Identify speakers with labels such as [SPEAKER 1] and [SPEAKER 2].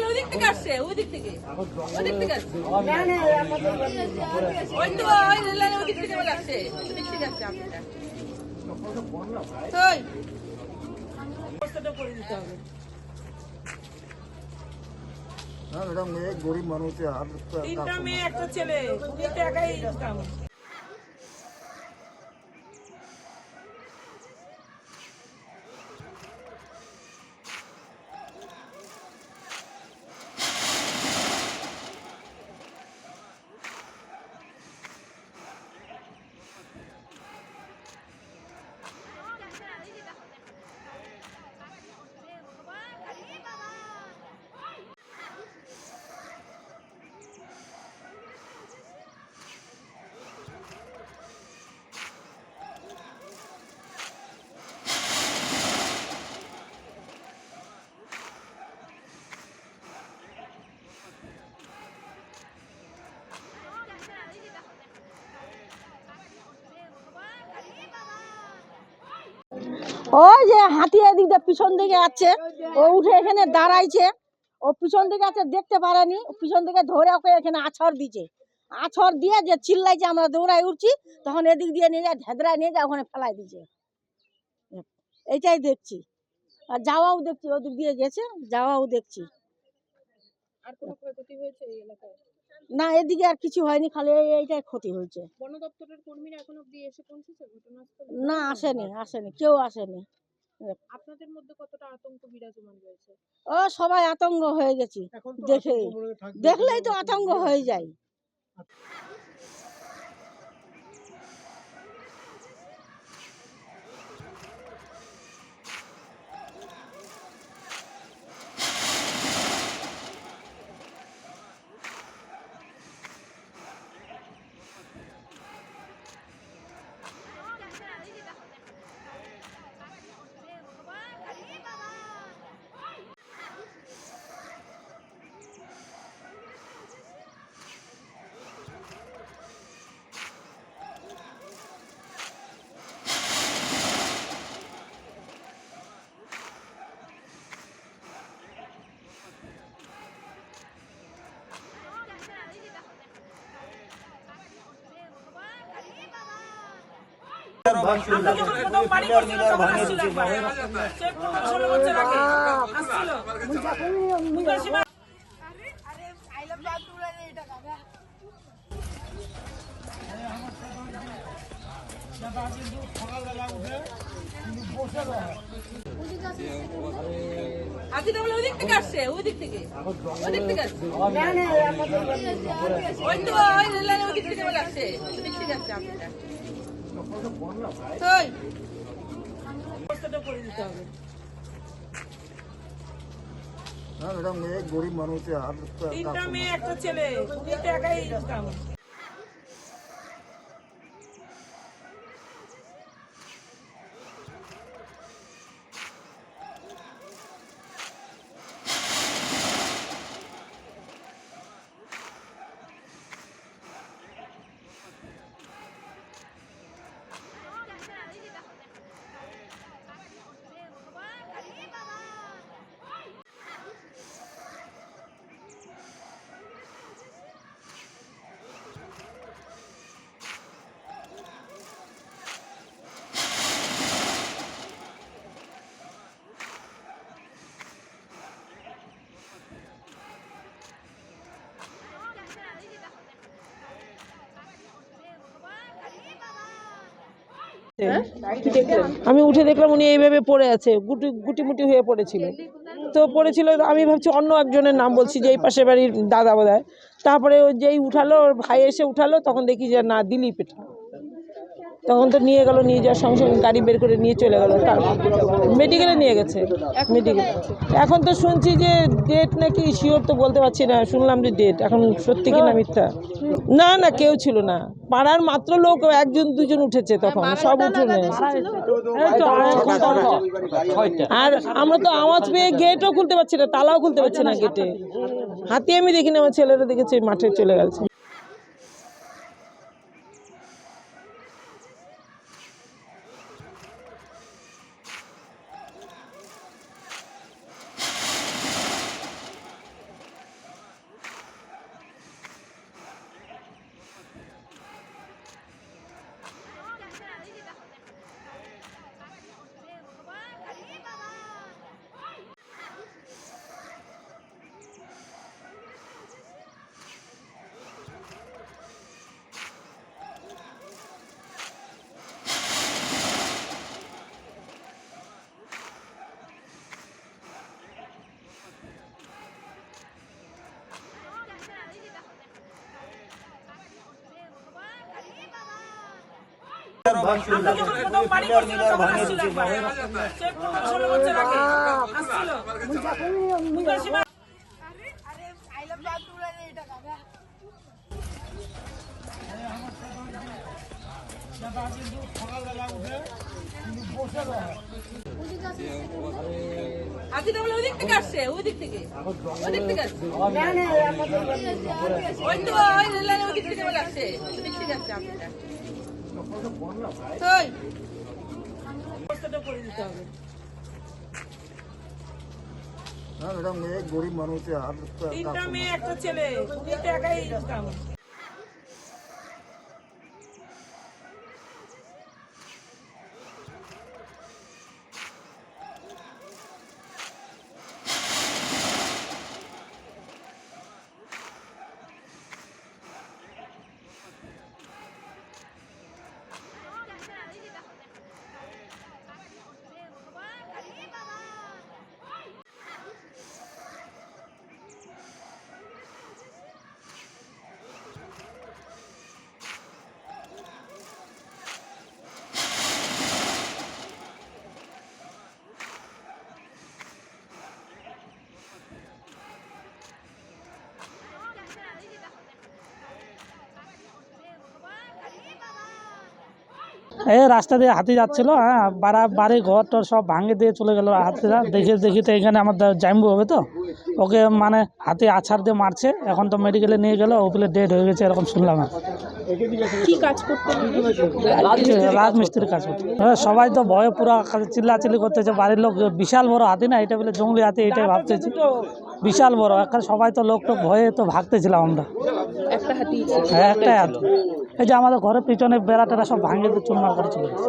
[SPEAKER 1] ওই দিক থেকে আসছে ওই দিক থেকে ওই দিক থেকে। আসছে। ওই তো ওই ওই দিক থেকে আসছে। ওই দিক থেকে আসছে আকিদা
[SPEAKER 2] গরিব মানুষের হাত
[SPEAKER 1] তিনটা মেয়ে একটা ছেলে। একাই
[SPEAKER 3] ওই যে হাতি এদিক দিয়ে পিছন দিকে আছে। ও উঠে এখানে দাঁড়াইছে। ও পিছন দিকে আছে, দেখতে পারেনি। পিছন দিকে ধরে ওকে এখানে আছর দিছে। আছর দিয়ে যে চিল্লাইছে, আমরা দৌড়াই উঠছি, তখন এদিক দিয়ে নিয়ে যায় ঝেদরায় নিয়ে যায়, ওখানে ফেলাই দিছে। এইটাই দেখছি। আর যাওয়াও দেখছি, ওদিক দিয়ে গেছে, যাওয়াও দেখছি।
[SPEAKER 1] আর কোনো ক্ষয়ক্ষতি হয়েছে এই এলাকায়?
[SPEAKER 3] না এদিকে আর কিছু হয়নি খালি এইটাই ক্ষতি হয়েছে।
[SPEAKER 1] বন দপ্তরের কর্মীরা এখন অব্দি এসে পৌঁছেছে? ঘটনাস্থলে
[SPEAKER 3] না আসেনি আসেনি কেউ আসেনি।
[SPEAKER 1] আপনাদের মধ্যে কতটা আতঙ্ক বিরাজমান রয়েছে?
[SPEAKER 3] ও সবাই আতঙ্ক হয়ে গেছি দেখে দেখলেই তো আতঙ্ক হয়ে যায়।
[SPEAKER 1] আকিদা বলে ওই দিক থেকে আসছে ওই দিক থেকে ওই দিক থেকে। আসছে। ওই তো ওই দিক থেকে আসছে। ওই দিক থেকে আসছে আকিদা
[SPEAKER 2] এই। গরিব মানুষের হাত
[SPEAKER 1] তিনটা মেয়ে একটা ছেলে। একাই
[SPEAKER 4] আমি উঠে দেখলাম উনি এইভাবে পড়ে আছে গুটি গুটিমুটি হয়ে পড়েছিল। তো পড়েছিল আমি ভাবছি অন্য একজনের নাম বলছি যে এই পাশের বাড়ির দাদা বোধ তারপরে ওই যেই উঠালো ওর ভাই এসে উঠালো তখন দেখি যে না দিলীপ এটা। তখন তো নিয়ে গেল নিয়ে যাওয়ার সঙ্গে সঙ্গে গাড়ি বের করে নিয়ে চলে গেল। মেডিকেলে নিয়ে গেছে। মেডিকেল এখন তো শুনছি যে ডেট নাকি শিওর তো বলতে পারছি না শুনলাম যে ডেট এখন সত্যি কি না মিথ্যা? না না কেউ ছিল না। পাড়ার মাত্র লোক একজন দুজন উঠেছে তখন সব উঠে নেই এই তো আর আমরা তো আওয়াজ পেয়ে গেটও খুলতে পারছি না তালাও খুলতে পারছি না গেটে হাতি আমি দেখিনি আমার ছেলেরা দেখেছে মাঠে চলে গেছে।
[SPEAKER 1] মা-
[SPEAKER 5] হাতিটা বলে ওদিক থেকে আসছে থেকে। ওদিক থেকে ওই তো ওই ওদিক থেকে আসছে। ওদিক থেকে আসছে ওই
[SPEAKER 2] এই গরিব মানুষের হাত
[SPEAKER 1] তিনটা মেয়ে একটা ছেলে। একাই
[SPEAKER 6] এই রাস্তা দিয়ে হাতি যাচ্ছিল হ্যাঁ বাড়া বাড়ি ঘর টর সব ভাঙে দিয়ে চলে গেল হাতিরা। দেখে দেখি তো এখানে আমার জাম্বু হবে তো। ওকে মানে হাতি আছাড় দিয়ে মারছে এখন তো মেডিকেলে নিয়ে গেল ওগুলো ডেড হয়ে গেছে এরকম শুনলাম আর রাজমিস্ত্রির কাজ করতে হ্যাঁ, সবাই তো ভয়ে পুরো চিল্লাচিল্লি করতেছে বাড়ির লোক বিশাল বড় হাতি না এটা বলে জঙ্গলি হাতি এটাই ভাবতেছি। বিশাল বড় এখন সবাই তো লোক টোক ভয়ে তো ভাগতেছিলাম আমরা।
[SPEAKER 5] একটা হাতি।
[SPEAKER 6] হ্যাঁ একটাই হাতি। এই যে আমাদের ঘরের পিছনে বেড়া টেরা সব ভাঙিয়ে চুরমার করে চলে গেছে।